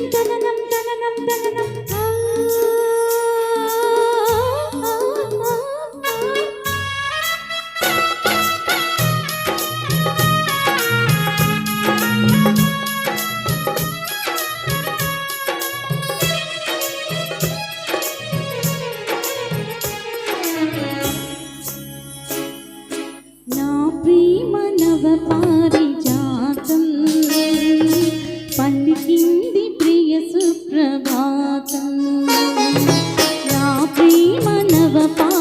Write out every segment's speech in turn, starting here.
నందన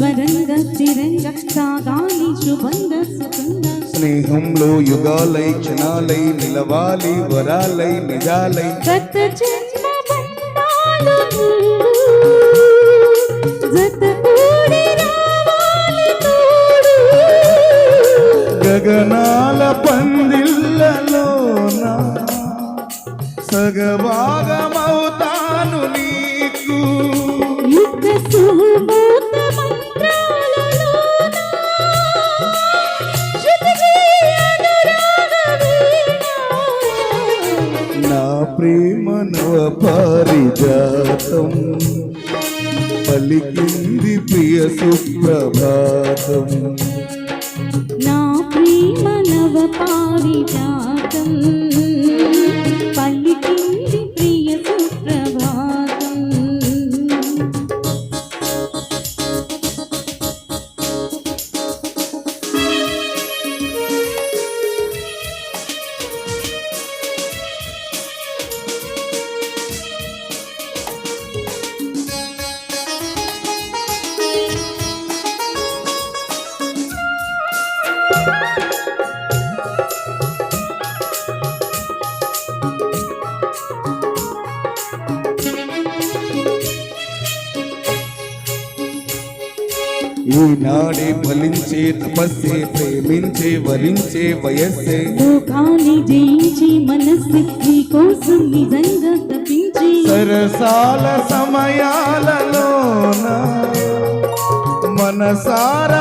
స్వరంగ స్థిరంగ సాగాలి శుభంగ సుఖంగ స్నేహంలో యుగాలై క్షణాలై నిలవాలి వరాలై నిజాలై. గత జన్మ బంధాలు జత కూడి రావాలి తోడు గగనాల పందిళ్ళలోన సగభాగమవుతాను నీకు. మనవ పారిజాతం. పలికింది ప్రియ సుప్రభాతం. నా ప్రేమ నవ పారిజాతం. ఈనాడే ఫలించే తపస్సే ప్రేమించే వరించే వయస్సే. లోకాన్ని జయించి మనస్సు నీ కోసం నిజంగా తప్పించి సరసాల సమయాలలోన మనసార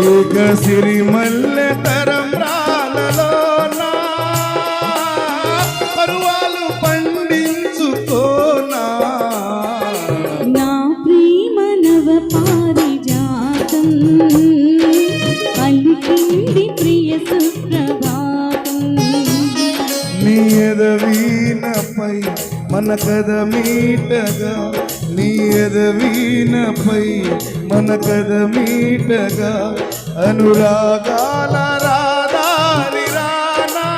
ఏక సిరిమల్లె తరం రాలలోన పరువాలు పండించుకోనా నా ప్రేమ నవ పారిజాతం పలికింది ప్రియ సుప్రభాతం. నీ ఎదవీనపై మన కథ మీటగా నీ ఎదవీనపై మన కథ మీటగా అనురాగాల రాదారి రానా.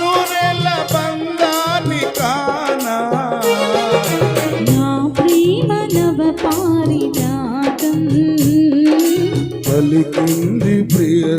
నూనెల బంగాని కానా. నా ప్రేమ నవ పారిజాతం. పలికింది ప్రియ